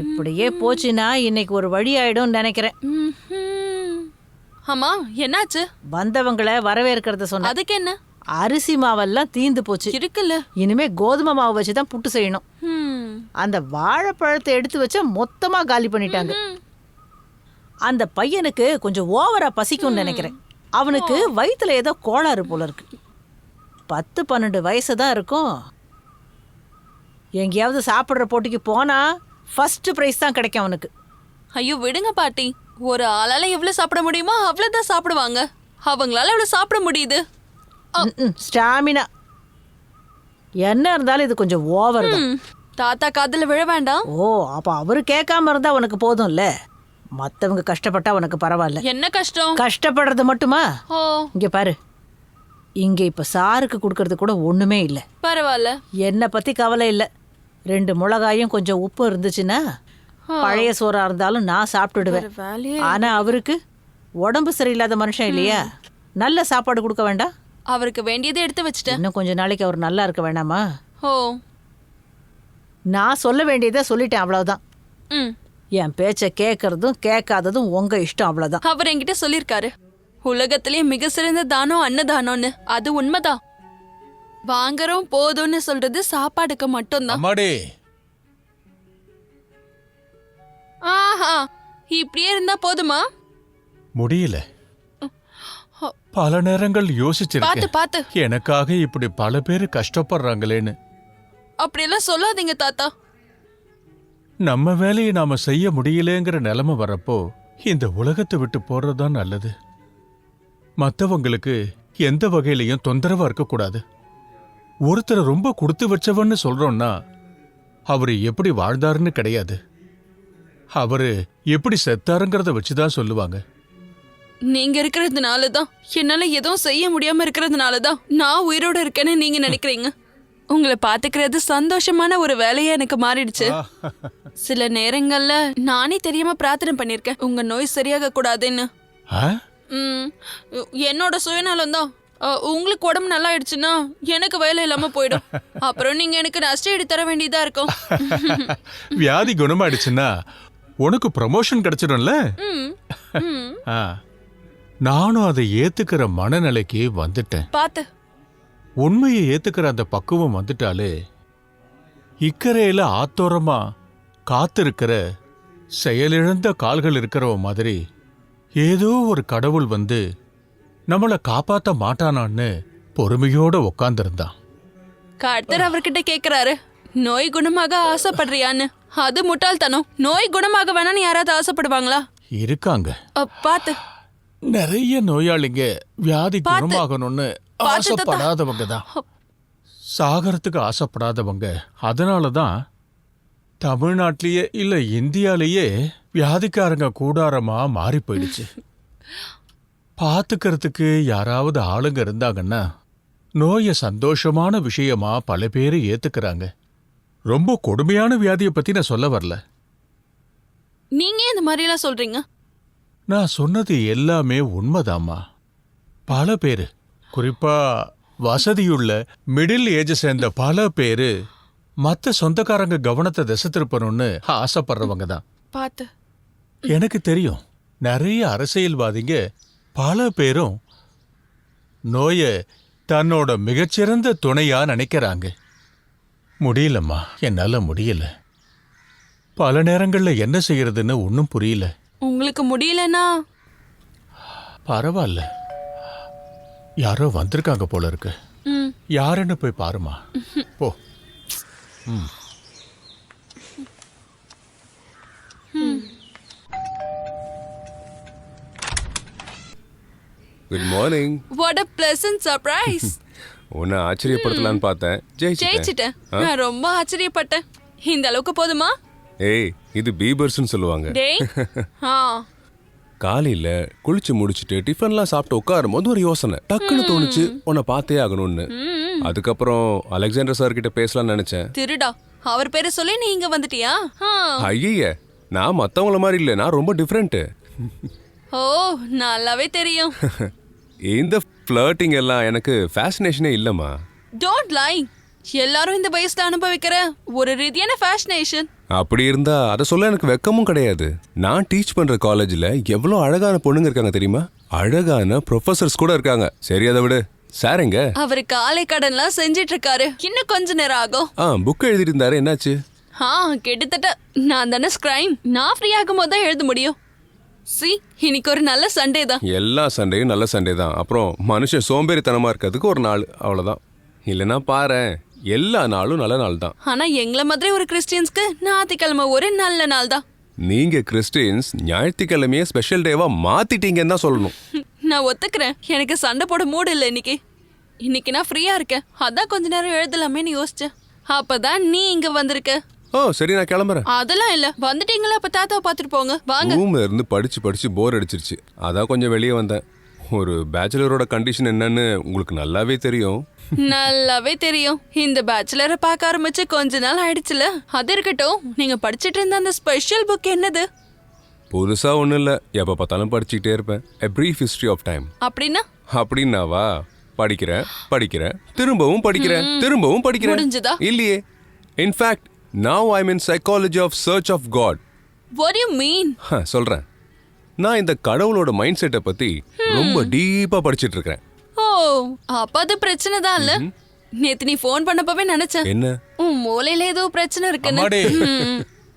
இப்படியே போச்சுன்னா இன்னைக்கு ஒரு வழி ஆயிடும்னு நினைக்கிறேன். அம்மா என்னாச்சு? வந்தவங்களை வரவேற்கிறத சொன்ன அதுக்கு என்ன அரிசி மாவெல்லாம் தீந்து போச்சு. இருக்குல்ல. இனிமே கோதுமை மாவு வச்சு தான் புட்டு செய்யணும். அந்த வாழைப்பழத்தை எடுத்து வச்சா மொத்தமா காலி பண்ணிட்டாங்க. அந்த பையனுக்கு கொஞ்சம் ஓவரா பசிக்கும்னு நினைக்கிறேன். அவனுக்கு வயித்துல ஏதோ கோளாறு போல இருக்கு. பத்து பன்னெண்டு வயசு தான் இருக்கும். எங்கேயாவது சாப்பிட்ற போட்டிக்கு போனா ஃபர்ஸ்ட் ப்ரைஸ் தான் கிடைக்கும் அவனுக்கு. ஐயோ விடுங்க பாட்டி. ஒரு ஆளால எவ்வளவு சாப்பிட முடியுமோ? அவ்வளவுதான் சாப்பிடுவாங்க. அவங்களால எவ்வளவு சாப்பிட முடியுது. ஸ்டாமினா. என்ன இருந்தாலும் இது கொஞ்சம் ஓவர். தாத்தா காதுல விழ வேண்டாம். ஓ அப்ப அவரு கேட்காம இருந்தா உனக்கு போதும்ல? மத்தவங்க கஷ்டப்பட்டா உனக்கு பரவாயில்ல. என்ன கஷ்டம்? கஷ்டப்படுறது மட்டுமா? ஓ. இங்க பாரு. இங்க இப்ப சாருக்கு கொடுக்கறது கூட ஒண்ணுமே இல்ல. பரவாயில்ல. என்னை பத்தி கவலை இல்ல. ரெண்டு மிளகாயும் கொஞ்சம் உப்பு இருந்துச்சுன்னா பழைய சோறா இருந்தாலும் நான் சாப்பிட்டுடுவேன். ஆனா அவருக்கு உடம்பு சரியில்லாத மனுஷன் இல்லையா? நல்ல சாப்பாடு கொடுக்க வேண்டாம் அவருக்கு வேண்டியதை எடுத்து வச்சுட்டேன். இன்னும் கொஞ்ச நாளைக்கு அவர் நல்லா இருக்க வேண்டாமா ஓ. நான் சொல்ல வேண்டியதை சொல்லிட்டேன் அவ்வளவுதான். ம். என் பேச்சை கேட்கறதும் கேட்காததும் உங்க இஷ்டம் அவ்வளவுதான். அவர் என்கிட்ட சொல்லிருக்காரு உலகத்திலேயே மிக சிறந்த தானம் அன்னதானம்னு அது உண்மைதான். வாங்குறோம் போதும்னு சொல்றது சாப்பாடுக்கு மட்டும்தான். அம்மாடி. ஆஹா இப்படியே இருந்தா போதுமா? முடியல. பல நேரங்கள் பாத்து யோசிச்சிருக்கேன் பாத்து எனக்காக இப்படி பல பேர் கஷ்டப்படுறாங்களேன்னு. அப்படியெல்லாம் சொல்லாதீங்க தாத்தா. நம்ம வேலையை நாம செய்ய முடியலங்கிற நிலைமை வரப்போ இந்த உலகத்தை விட்டு போறதுதான் நல்லது. மற்றவங்களுக்கு எந்த வகையிலையும் தொந்தரவா இருக்கக்கூடாது. ஒருத்தரை ரொம்ப கொடுத்து வச்சவன்னு சொல்றோம்னா அவர் எப்படி வாழ்ந்தாருன்னு கிடையாது. அவரு எப்படி செத்தாருங்கிறத வச்சுதான் சொல்லுவாங்க. நீங்க இருக்கிறதுனால தான் என்னால எதுவும் செய்ய முடியாம இருக்கிறதுனால தான் நான் உயிரோட இருக்கேன்னு நீங்க நினைக்கிறீங்க? உங்களை பாத்துக்கிறது சந்தோஷமான ஒரு வேலையா எனக்கு மாறிடுச்சு. சில நேரங்கள்ல நானே தெரியாம பிரார்த்தனை பண்ணிருக்கேன் உங்க நோய் சரியாக கூடாதுன்னு. என்னோட சுயநலம் தான். உங்களுக்கு உடம்பு நல்லா ஆயிடுச்சுன்னா எனக்கு வேலை இல்லாம போயிடும். அப்புறம் நீங்க எனக்கு நஷ்ட ஈடு தர வேண்டியதா இருக்கும். வியாதி குணமாயிடுச்சுன்னா உனக்கு ப்ரமோஷன் கிடைச்சிடும்ல. நானும் அதை ஏத்துக்கிற மனநிலைக்கு வந்துட்டேன். பாத்து. உண்மையை ஏத்துக்கிற அந்த பக்குவம் வந்துட்டாலே இக்கரையில ஆத்தோரமா காத்திருக்கிற செயலிழந்த கால்கள் இருக்கிறவ மாதிரி ஏதோ ஒரு கடவுள் வந்து நம்மள காப்பாத்த மாட்டானான்னு பொறுமையோட உக்காந்துருந்தான் கர்த்தர் அவர்கிட்ட கேக்குறாரு நோய் குணமாக ஆசைப்படுறியான்னு. அது முட்டாள்தனம். நோய் குணமாக வேணான்னு யாராவது ஆசைப்படுவாங்களா? இருக்காங்க. பாத்து. நிறைய நோயாளிங்க வியாதி. குணமாகணும்னு. ஆசைப்படாதவங்க தான். சாகறதுக்கு ஆசைப்படாதவங்க. அதனால தான் தமிழ்நாட்டிலேயே இல்ல இந்தியாலேயே வியாதிக்காரங்க கூடாரமா மாறி போயிடுச்சு பாத்துக்கிறதுக்கு யாராவது ஆளுங்க இருந்தாங்கன்னா நோயை சந்தோஷமான விஷயமா பல பேர் ஏத்துக்கிறாங்க. ரொம்ப கொடுமையான வியாதியை பத்தி நான் சொல்ல வரல. நீங்க இந்த மாதிரி எல்லாம் சொல்றீங்க? நான் சொன்னது எல்லாமே உண்மைதாம்மா. பல பேரு குறிப்பா வசதியுள்ள மிடில் ஏஜ் சேர்ந்த பல பேரு மத்த சொந்தக்காரங்க கவனத்தை திசை திருப்பணும்னு ஆசைப்படுறவங்க தான். பாத்து எனக்கு தெரியும். நிறைய அரசியல்வாதிங்க பல பேரும் நோய தன்னோட மிகச்சிறந்த துணையா நினைக்கிறாங்க. முடியலம்மா. என்னால முடியல. பல நேரங்கள்ல என்ன செய்யறதுன்னு ஒன்றும் புரியல. உங்களுக்கு முடியலன்னா? பரவாயில்ல. யாரோ வந்திருக்காங்க போல இருக்கு. ம், யாருன்னு போய் பாருமா. போ. Good morning what a pleasant surprise. உன்னை ஆச்சரியப்படுத்தலான்னு பார்த்தேன். ஜெயிச்சிட்டேன். ஜெயிச்சிட்டேன். நான் ரொம்ப ஆச்சரியப்பட்டேன். இந்த அளவுக்கு போதுமா? ஏய் இது பீபர்ஸ்னு சொல்லுவாங்க. டேய். ஆ. காலையில குளிச்சு முடிச்சிட்டு டிஃபன்லாம் சாப்பிட்டு உட்காரும் போது ஒரு யோசனை. டக்குன்னு தோணுச்சு உன்னை பார்த்தே ஆகணும்னு. அதுக்கப்புறம் அலெக்சாண்டர் சார் கிட்ட பேசலாம்னு நினைச்சேன். திருடா அவர் பேரை சொல்லி நீ இங்க வந்துட்டியா. ஐய நான் மத்தவங்கள மாதிரி இல்லை நான் ரொம்ப டிஃப்ரெண்ட் ஓ நல்லாவே தெரியும். இந்த ஃப்ளர்ட்டிங் எல்லாம் எனக்கு ஃபேசினேஷனே இல்லைம்மா. டோன்ட் லை எல்லாரும் இந்த வயசுல அனுபவிக்கிற ஒரு ரீதியான ஃபேஷனேஷன் அப்படி இருந்தா அதை சொல்ல எனக்கு வெக்கமும் கிடையாது. நான் டீச் பண்ற காலேஜ்ல எவ்வளோ அழகான பொண்ணுங்க இருக்காங்க தெரியுமா? அழகான ப்ரொஃபசர்ஸ் கூட இருக்காங்க. சரி அதை விடு. சார் எங்க? அவர் காலை கடன்லாம் செஞ்சிட்டு இருக்காரு இன்னும் கொஞ்ச நேரம் ஆகும். ஆ புக் எழுதியிருந்தாரு. என்னாச்சு? ஆ கிட்டத்தட்ட நான் தானே ஸ்கிரைம் நான் ஃப்ரீ ஆகும் போது தான் எழுத முடியும். சி இன்னைக்கு ஒரு நல்ல சண்டே தான். எல்லா சண்டையும் நல்ல சண்டே தான். அப்புறம் மனுஷன் சோம்பேறித்தனமா இருக்கிறதுக்கு ஒரு நாள். அவ்வளவுதான். இல்லைன்னா பாரேன். எல்லா நாளும் நல்ல நாள் தான் ஆனா எங்களை மாதிரி ஒரு கிறிஸ்டியன்ஸ்க்கு ஞாயிற்றுக்கிழமை ஒரு நல்ல நாள் தான் நீங்க கிறிஸ்டியன்ஸ் ஞாயிற்றுக்கிழமையே ஸ்பெஷல் டேவா மாத்திட்டீங்கன்னு தான் சொல்லணும். நான் ஒத்துக்கிறேன். எனக்கு சண்டை போட மூடு இல்லை இன்னைக்கு. இன்னைக்கு நான் ஃப்ரீயா இருக்கேன். அதான் கொஞ்ச நேரம் எழுதலாமேன்னு யோசிச்சேன். அப்பதான் நீ இங்க வந்திருக்க. ஓ சரி நான் கிளம்புறேன். அதெல்லாம் இல்ல. வந்துட்டீங்களா? அப்ப தாத்தாவை பார்த்துட்டு போங்க. வாங்க. ரூம்ல இருந்து படிச்சு படிச்சு போர் அடிச்சிருச்சு. அதான் கொஞ்சம் வெளியே வந்தேன். ஒரு பேச்சுலரோட கண்டிஷன் என்னன்னு உங்களுக்கு நல்லாவே தெரியும். நல்லாவே தெரியும். இந்த பேச்சுலரை பார்க்க ஆரம்பிச்சு கொஞ்ச நாள் ஆயிடுச்சுல. அது இருக்கட்டும். நீங்க படிச்சிட்டு இருந்த அந்த ஸ்பெஷல் புக் என்னது? புதுசா ஒன்றும் இல்லை. எப்போ பார்த்தாலும் படிச்சுக்கிட்டே இருப்பேன். A brief history of time அப்படின்னா? அப்படின்னாவா? படிக்கிறேன் படிக்கிறேன். திரும்பவும் படிக்கிறேன் திரும்பவும் படிக்கிறேன். முடிஞ்சுதா? இல்லையே. In fact now I mean psychology of church of god do you mean சொல்றேன். நான் இந்த கடவுளோட மைண்ட் செட்டை பத்தி ரொம்ப டீப்பா படிச்சிட்டு இருக்கேன். அப்ப அது பிரச்சனை தான் இல்ல. நேத்து நீ ஃபோன் பண்ணப்பவே நினைச்சேன் என்ன? உன் மூளையில ஏதோ பிரச்சனை இருக்குன்னு.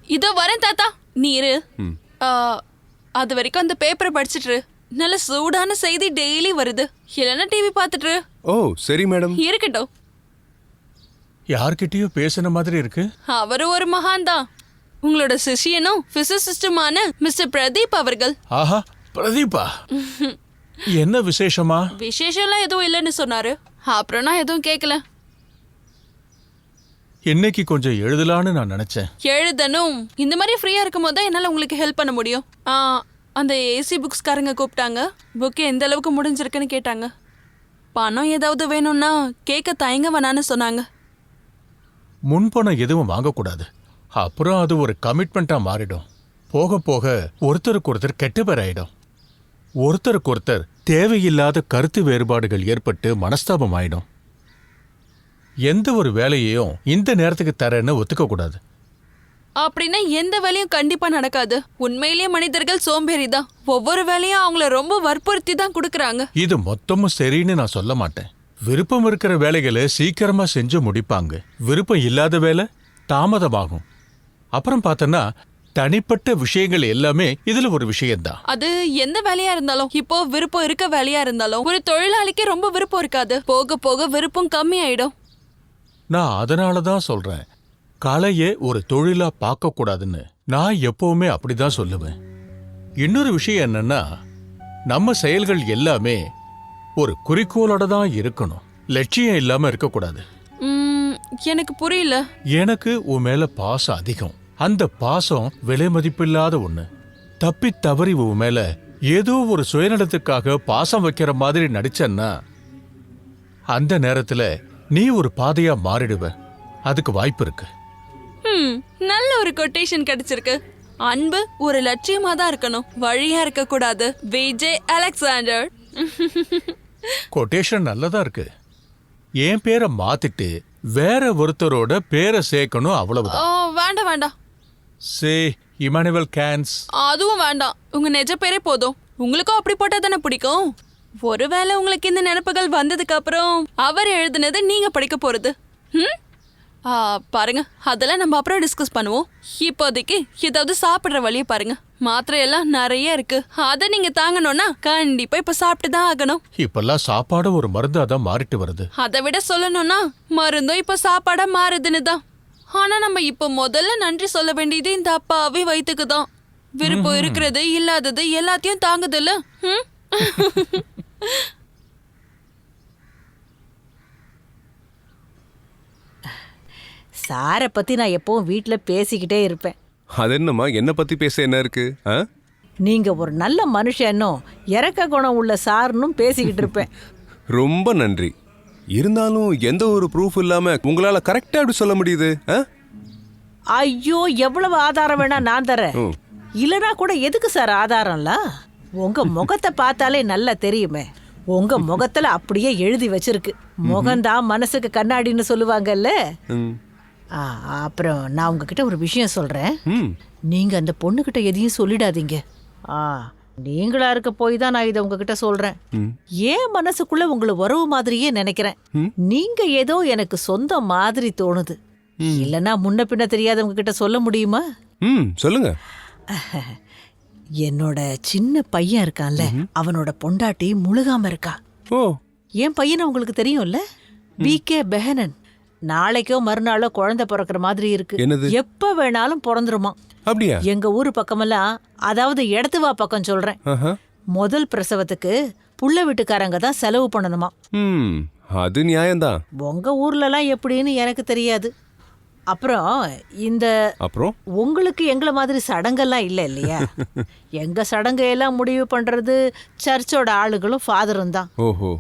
இதோ வரேன் தாத்தா. நீ இரு. ஆ, அது வரைக்கும் அந்த பேப்பரை படிச்சிட்டு. நல்ல சூடான செய்தி டெய்லி வருது. இல்லைன்னா டிவி பார்த்துட்டு. ஓ சரி மேடம். இருக்கட்டும். யார்கிட்டயும் பேசின மாதிரி இருக்கு. அவரு ஒரு மகான் தான். உங்களோட சிஷியனும் பிசிசிஸ்டுமான மிஸ்டர் பிரதீப் அவர்கள். ஆஹா பிரதீபா என்ன விசேஷமா? விசேஷம்லாம் எதுவும் இல்லைன்னு சொன்னாரு. அப்புறம் நான் எதுவும் கேட்கல இன்னைக்கு கொஞ்சம் எழுதலான்னு நான் நினைச்சேன். எழுதணும். இந்த மாதிரி ஃப்ரீயா இருக்கும் போது தான் என்னால உங்களுக்கு ஹெல்ப் பண்ண முடியும். ஆ, அந்த ஏசி புக்ஸ்காரங்க கூப்பிட்டாங்க. புக் எந்த அளவுக்கு முடிஞ்சிருக்குன்னு கேட்டாங்க. பணம் ஏதாவது வேணும்னா கேட்க தயங்க வேணான்னு சொன்னாங்க. முன்பணம் எதுவும் வாங்கக்கூடாது. அப்புறம் அது ஒரு கமிட்மெண்ட்டா மாறிடும். போக போக ஒருத்தருக்கு ஒருத்தர் கெட்ட பேர் ஆயிடும் ஒருத்தருக்கு ஒருத்தர் தேவையில்லாத கருத்து வேறுபாடுகள் ஏற்பட்டு மனஸ்தாபம் ஆயிடும். எந்த ஒரு வேலையையும் இந்த நேரத்துக்கு தரேன்னு ஒத்துக்க கூடாது. அப்படின்னா எந்த வேலையும் கண்டிப்பா நடக்காது. உண்மையிலேயே மனிதர்கள் சோம்பேறி தான். ஒவ்வொரு வேலையும் அவங்கள ரொம்ப வற்புறுத்தி தான் கொடுக்கறாங்க. இது மொத்தமும் சரின்னு நான் சொல்ல மாட்டேன். விருப்பம் இருக்கிற வேலைகளை சீக்கிரமா செஞ்சு முடிப்பாங்க. விருப்பம் இல்லாத வேலை தாமதமாகும். அப்புறம் பார்த்தோன்னா தனிப்பட்ட விஷயங்கள் எல்லாமே இதுல ஒரு விஷயம்தான். அது எந்த வேலையா இருந்தாலும் இப்போ விருப்பம் இருக்க வேலையா இருந்தாலும் ஒரு தொழிலாளிக்கு ரொம்ப விருப்பம் இருக்காது. போக போக விருப்பம் கம்மி ஆயிடும் நான் அதனால தான் சொல்றேன். கலையை ஒரு தொழிலா பார்க்க கூடாதுன்னு நான் எப்பவுமே அப்படிதான் சொல்லுவேன். இன்னொரு விஷயம் என்னன்னா நம்ம செயல்கள் எல்லாமே ஒரு குறிக்கோளோட தான் இருக்கணும். லட்சியம் இல்லாம இருக்கக்கூடாது எனக்கு புரியல. எனக்கு உன் மேல பாசம் அதிகம். அந்த பாசம் விலை மதிப்பில்லாத ஒண்ணு. தப்பி தவறி உன் மேல ஏதோ ஒரு சுயநலத்துக்காக பாசம் வைக்கிற மாதிரி நடிச்சன்னா அந்த நேரத்துல நீ ஒரு பாதையா மாறிடுவ. அதுக்கு வாய்ப்பு இருக்கு. ம், நல்ல ஒரு கொட்டேஷன் கிடைச்சிருக்கு. அன்பு ஒரு லட்சியமா தான் இருக்கணும். வழியா இருக்க கூடாது விஜய் அலெக்சாண்டர். கொட்டேஷன் நல்லதா இருக்கு. என் பேரை மாத்திட்டு வேற ஒருத்தரோட பேரை சேர்க்கணும் ஓ அவ்வளவுதான் வேண்டாம் வேண்டாம். சே இமானுவல் கேன்ஸ். அதுவும் வேண்டாம். உங்க நிஜ பேரே போதும். உங்களுக்கும் அப்படி போட்டா தானே பிடிக்கும்? ஒருவேளை உங்களுக்கு இந்த நினைப்புகள் வந்ததுக்கு அப்புறம் அவர் எழுதுனது நீங்க படிக்க போறது. ம்? ஆ, பாருங்க. அதெல்லாம் நம்ம அப்புறம் டிஸ்கஸ் பண்ணுவோம். இப்போதைக்கு ஏதாவது சாப்பிடுற வழியை பாருங்க. மாத்திரை எல்லாம் நிறைய இருக்கு. அதை நீங்க தாங்கணும்னா கண்டிப்பா இப்ப சாப்பிட்டு தான் ஆகணும். இப்பெல்லாம் சாப்பாடு ஒரு மருந்தா தான் மாறிட்டு வருது. அதை விட சொல்லணும்னா மருந்தும் இப்ப சாப்பாடா மாறுதுன்னு தான். ஆனா நம்ம இப்ப முதல்ல நன்றி சொல்ல வேண்டியது இந்த அப்பாவே வயிற்றுக்கு தான் விருப்பம் இருக்கிறது இல்லாதது எல்லாத்தையும் தாங்குதுல்ல? சாரை பத்தி நான் எப்பவும் வீட்ல பேசிக்கிட்டே இருப்பேன். அது என்னம்மா? என்னை பத்தி பேச என்ன இருக்கு? ஆ? நீங்க ஒரு நல்ல மனுஷனும் இறக்க குணம் உள்ள சார்னும் பேசிக்கிட்டு இருப்பேன். ரொம்ப நன்றி. இருந்தாலும் எந்த ஒரு ப்ரூஃப் இல்லாம உங்களால கரெக்டா எப்படி சொல்ல முடியுது? ஐயோ எவ்வளவு ஆதாரம் வேணா நான் தரேன். இல்லனா கூட எதுக்கு சார் ஆதாரம்ல? உங்க முகத்தை பார்த்தாலே நல்லா தெரியுமே. உங்க முகத்துல அப்படியே எழுதி வச்சிருக்கு. முகம்தான் மனசுக்கு கண்ணாடின்னு சொல்லுவாங்கல்ல? அப்புறம் நான் உங்ககிட்ட ஒரு விஷயம் சொல்றேன். நீங்க அந்த பொண்ணுகிட்ட எதையும் சொல்லிடாதீங்க. ஆ நீங்களா இருக்க போய் தான் நான் இதை உங்ககிட்ட சொல்றேன். ஏன் மனசுக்குள்ள உங்களை உறவு மாதிரியே நினைக்கிறேன். நீங்க ஏதோ எனக்கு சொந்த மாதிரி தோணுது. இல்லனா முன்ன பின்ன தெரியாதவங்க கிட்ட சொல்ல முடியுமா? ம் சொல்லுங்க. என்னோட சின்ன பையன் இருக்கான்ல அவனோட பொண்டாட்டி முழுகாம இருக்கா. ஓ. என் பையனை உங்களுக்கு தெரியும்ல? பி. கே. பெஹனன். நாளைக்கோ மறுநாளோ குழந்தை பிறக்கிற மாதிரி இருக்கு? எப்ப வேணாலும் பிறந்துருமா அப்படியா? எங்க ஊரு பக்கமெல்லாம் அதாவது இடத்துவா பக்கம் சொல்றேன். முதல் பிரசவத்துக்கு புள்ள வீட்டுக்காரங்க தான் செலவு பண்ணணுமா? ம் அது நியாயம்தான். உங்க ஊர்லலாம் எப்படின்னு எனக்கு தெரியாது. அப்புறம் இந்த அப்புறம்? உங்களுக்கு எங்களை மாதிரி சடங்கெல்லாம் இல்லை இல்லையா? எங்க சடங்கையெல்லாம் முடிவு பண்றது சர்ச்சோட ஆளுகளும் ஃபாதரும் தான். ஓஹோ.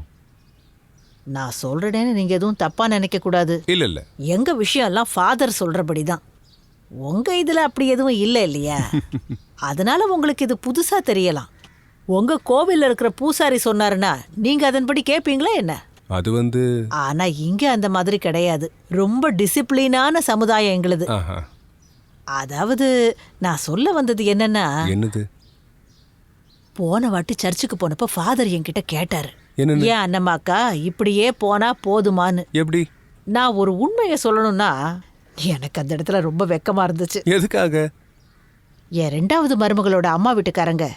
நான் சொல்றேன்னு நீங்க எதுவும் தப்பா நினைக்க கூடாது இல்ல இல்ல. எங்க விஷயம்லாம் ஃபாதர் சொல்றபடி தான். உங்க இதுல அப்படி எதுவும் இல்லை இல்லையா? அதனால உங்களுக்கு இது புதுசா தெரியலாம். உங்க கோவில்ல இருக்கிற பூசாரி சொன்னாருன்னா நீங்க அதன்படி கேட்பீங்களா என்ன? அது வந்து ஆனா இங்க அந்த மாதிரி கிடையாது. ரொம்ப டிசிப்ளினான சமுதாயம் எங்களுது. அதாவது நான் சொல்ல வந்தது என்னன்னா என்னது? போன வாட்டி சர்ச்சுக்கு போனப்ப ஃபாதர் என்கிட்ட கேட்டாரு? ஏன் அண்ணம்மாக்கா இப்படியே போனா போதுமான்னு. எப்படி? நான் ஒரு உண்மையை சொல்லணும்னா எனக்கு அந்த இடத்துல ரொம்ப வெக்கமா இருந்துச்சு. எதுக்காக? என் ரெண்டாவது மருமகளோட அம்மா வீட்டுக்காரங்க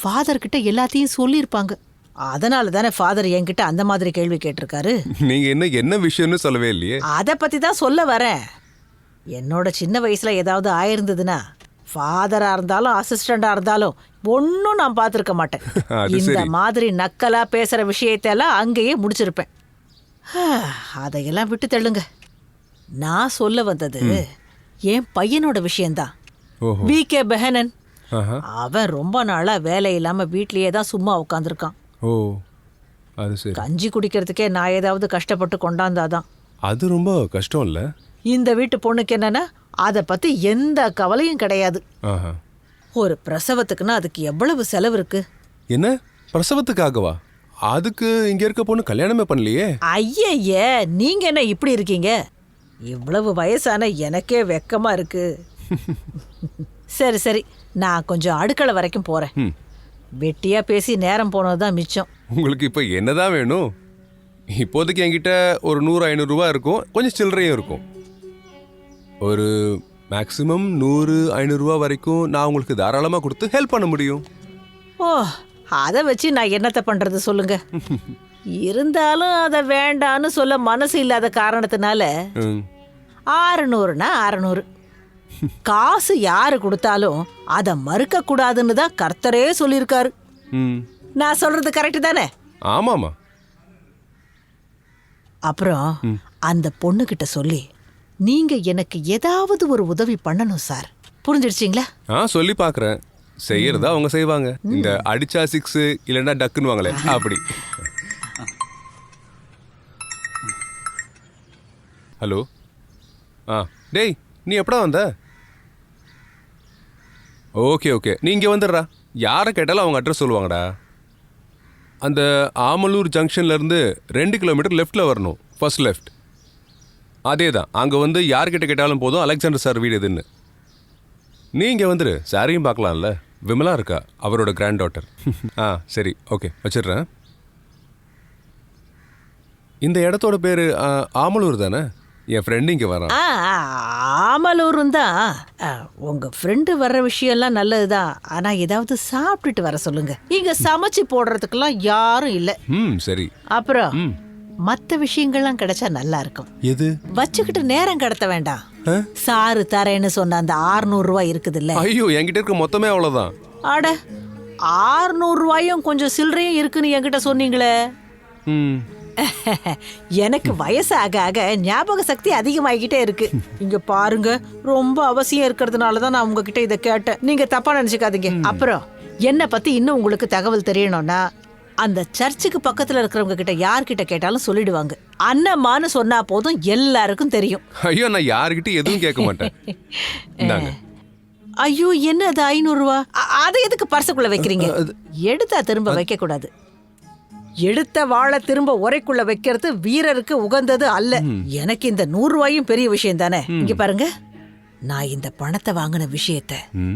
ஃபாதர் கிட்ட எல்லாத்தையும் சொல்லியிருப்பாங்க. அதனால தானே ஃபாதர் என்கிட்ட அந்த மாதிரி கேள்வி கேட்டிருக்காரு? நீங்க என்ன என்ன விஷயம்னு சொல்லவே இல்லையே. அதை பத்தி தான் சொல்ல வரேன். என்னோட சின்ன வயசுல ஏதாவது ஆயிருந்ததுன்னா ஃபாதரா இருந்தாலும் அசிஸ்டண்டா இருந்தாலும் ஒன்றும் நான் பார்த்துருக்க மாட்டேன். இந்த. மாதிரி நக்கலா பேசுற விஷயத்தெல்லாம் அங்கேயே முடிச்சிருப்பேன். அதையெல்லாம் விட்டு தள்ளுங்க. நான் சொல்ல வந்தது என் பையனோட விஷயம்தான். ஓஹோ. பி கே பெஹனன் ஆஹா. அவன் ரொம்ப நாளா வேலை இல்லாம வீட்லயே தான் சும்மா உட்காந்துருக்கான் ஓ அது சரி. கஞ்சி குடிக்கிறதுக்கே நான் ஏதாவது கஷ்டப்பட்டு கொண்டாந்தாதான். அது ரொம்ப கஷ்டம் இல்ல இந்த வீட்டு பொண்ணுக்கு என்னன்னா அதை பத்தி எந்த கவலையும் கிடையாது. ஆஹா. ஒரு பிரசவத்துக்குன்னா அதுக்கு எவ்வளவு செலவு இருக்கு? என்ன? பிரசவத்துக்காகவா? அதுக்கு இங்க இருக்க பொண்ணு கல்யாணமே பண்ணலையே. ஐயய்ய நீங்க என்ன இப்படி இருக்கீங்க? இவ்வளவு வயசான எனக்கே வெக்கமா இருக்கு. சரி சரி. நான் கொஞ்சம் அடுக்களை வரைக்கும் போறேன். ம். வெட்டியா பேசி நேரம் போனதுதான் மிச்சம். உங்களுக்கு இப்போ என்னதான் வேணும்? இப்போதைக்கு என்கிட்ட ஒரு நூறு ஐநூறுரூவா இருக்கும். கொஞ்சம் சில்லறையும் இருக்கும். ஒரு மேக்ஸிமம் நூறு ஐநூறுரூவா வரைக்கும் நான் உங்களுக்கு தாராளமாக கொடுத்து ஹெல்ப் பண்ண முடியும். ஓ அதை வச்சு நான் என்னத்தை பண்றது சொல்லுங்க. இருந்தாலும் அதை வேண்டான்னு சொல்ல மனசு இல்லாத காரணத்தினால. ஆறுநூறுனா அறநூறு காசு யாரு கொடுத்தாலும் அதை மறுக்க கூடாதுன்னு தான் கர்த்தரே சொல்லியிருக்காரு. நான் சொல்றது கரெக்ட் தானே? ஆமாம்மா அப்புறம் அந்த பொண்ணுகிட்ட சொல்லி நீங்க எனக்கு ஏதாவது ஒரு உதவி பண்ணணும் சார். புரிஞ்சிடுச்சிங்களா? ஆ சொல்லி பார்க்குறேன் செய்யறதா அவங்க செய்வாங்க. இந்த அடிச்சா சிக்ஸ் இல்லைன்னா டக்குன்னு வாங்களே அப்படி. ஹலோ? ஆ டேய் நீ எப்படா வந்த? Okay okay. நீ இங்கே வந்துடுறா. யாரை கேட்டாலும் அவங்க அட்ரஸ் சொல்லுவாங்கடா. அந்த ஆமலூர் ஜங்ஷன்லேருந்து ரெண்டு கிலோமீட்டர் லெஃப்ட்டில் வரணும். ஃபர்ஸ்ட் லெஃப்ட் அதே தான் அங்கே வந்து யார்கிட்ட கேட்டாலும் போதும். அலெக்சாண்டர் சார் வீடு எதுன்னு. நீ இங்கே வந்துடு சாரியும் பார்க்கலாம்ல. விமலா இருக்கா? அவரோட கிராண்ட் டாட்டர் ஆ சரி. ஓகே வச்சிடுறேன். இந்த இடத்தோட பேர் ஆமலூர் தானே? என் ஃப்ரெண்டு இங்கே வரான். ஆமலூரும் தான். ஆ, உங்க ஃப்ரெண்டு வர்ற விஷயம்லாம் நல்லதுதான். ஆனா ஏதாவது சாப்பிட்டுட்டு வர சொல்லுங்க. இங்க சமைச்சு போடுறதுக்கெல்லாம் யாரும் இல்ல. ம் சரி. அப்புறம் மத்த விஷயங்கள்லாம் கிடைச்சா நல்லா இருக்கும். எது? வச்சுக்கிட்டு நேரம் கடத்த வேண்டாம். சாரு தரேன்னு சொன்ன அந்த 600 ரூபாய் இருக்குதுல்ல. ஐயோ என்கிட்ட இருக்க மொத்தமே அவ்வளோதான் அட 600 ரூபாயும் கொஞ்சம் சில்லறையும் இருக்குன்னு என்கிட்ட சொன்னீங்களே. ம். எனக்கு வயசு ஆக ஆக ஞாபக சக்தி அதிகமாகிக்கிட்டே இருக்கு. இங்க பாருங்க ரொம்ப அவசியம் இருக்கிறதுனால தான் நான் உங்ககிட்ட இதை கேட்டேன். நீங்க தப்பா நினைச்சுக்காதீங்க. அப்புறம் என்ன பத்தி இன்னும் உங்களுக்கு தகவல் தெரியணும்னா அந்த சர்ச்சுக்கு பக்கத்துல இருக்கிறவங்க கிட்ட யார்கிட்ட கேட்டாலும் சொல்லிடுவாங்க. அன்னம்மான்னு சொன்னா போதும் எல்லாருக்கும் தெரியும். ஐயோ நான் யாருக்கிட்டையும் எதுவும் கேட்க மாட்டேன். இந்தாங்க. ஐயோ என்ன அது ஐநூறு ரூபா? அ- அதை எதுக்கு பர்சுக்குள்ள வைக்கிறீங்க? எடுத்தா திரும்ப வைக்க கூடாது எடுத்த வாழை திரும்ப உரைக்குள்ள வைக்கிறது வீரருக்கு உகந்தது அல்ல. எனக்கு இந்த நூறு ரூபாயும் பெரிய விஷயம் தானே? இங்க பாருங்க. நான் இந்த பணத்தை வாங்கின விஷயத்த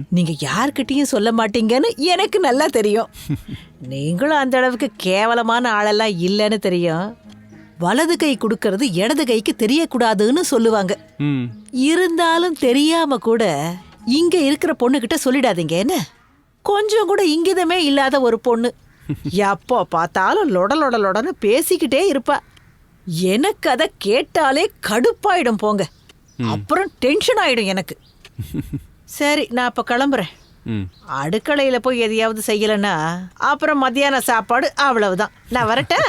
நீங்க யார்கிட்டயும் சொல்ல மாட்டீங்கன்னு எனக்கு நல்லா தெரியும். நீங்களும் அந்த அளவுக்கு கேவலமான ஆளெல்லாம் இல்லைன்னு தெரியும். வலது கை கொடுக்கறது இடது கைக்கு தெரியக்கூடாதுன்னு சொல்லுவாங்க. இருந்தாலும் தெரியாம கூட இங்க இருக்கிற பொண்ணுகிட்ட சொல்லிடாதீங்க என்ன? கொஞ்சம் கூட இங்கிதமே இல்லாத ஒரு பொண்ணு. எப்போ பார்த்தாலும் லொட லொட லொடன்னு பேசிக்கிட்டே இருப்பா. எனக்கு அதை கேட்டாலே கடுப்பாயிடும் போங்க. அப்புறம் டென்ஷன் ஆயிடும் எனக்கு. சரி நான் அப்ப கிளம்புறேன். அடுக்கலையில போய் எதையாவது செய்யலைன்னா அப்புறம் மத்தியான சாப்பாடு அவ்வளவுதான். நான் வரட்டா?